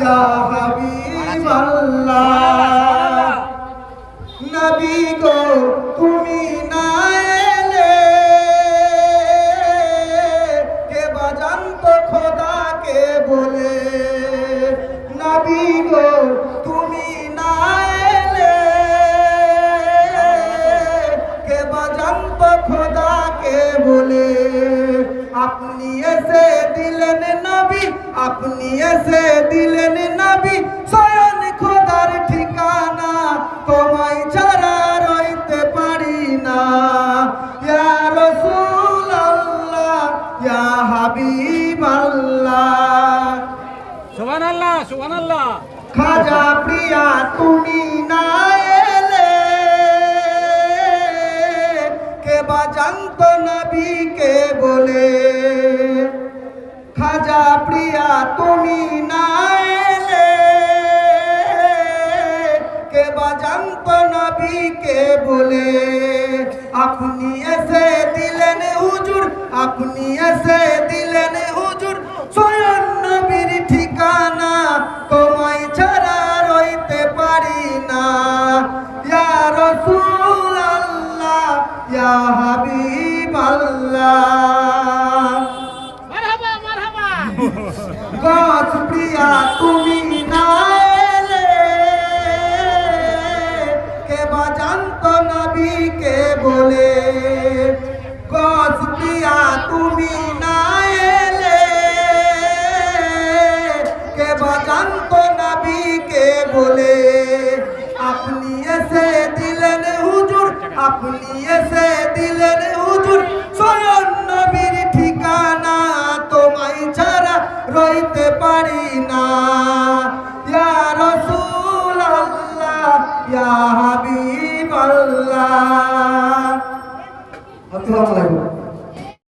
ইয়া হাবিবাল্লাহ। নবী গো, তুমি না এলে কে বাজান তো খোদা কে বলে? নবী গো, তুমি না এলে কে বাজান তো খোদা কে বলে? আপনি এসে দিলেন নবী আপনি এসে দিলেন নবী। স্বয়ং খোদার ঠিকানা তোমায় ছাড়া রইতে পারি না। ইয়া রসুল আল্লাহ ইয়া হাবিব আল্লাহ সুবহান আল্লাহ সুবহান আল্লাহ খাজা প্রিয়া তুমি না এলে। কে বা জানতো নবীকে বলে? তুমি না কে বা জানতো নবীকে বলে? আপনি এসে দিলেন হুজুর, আপনি এসে দিলেন হুজুর। স্বয়ং নবীর ঠিকানা তোমায় ছাড়া রইতে পারি না। ইয়া রসুল আল্লাহ ইয়া হাবিব আল্লাহ গাছ প্রিয়া, তুমি না এলে কে বা জানতো নবীকে বলে? গাছ প্রিয়া, তুমি না এলে কে বা জানতো নবীকে বলে? আপনি এসে দিলেন হুজুর, আপনি এসে রইতে পারি না। ইয়া রসুল আল্লাহ ইয়া হাবিব আসসালামু আলাইকুম।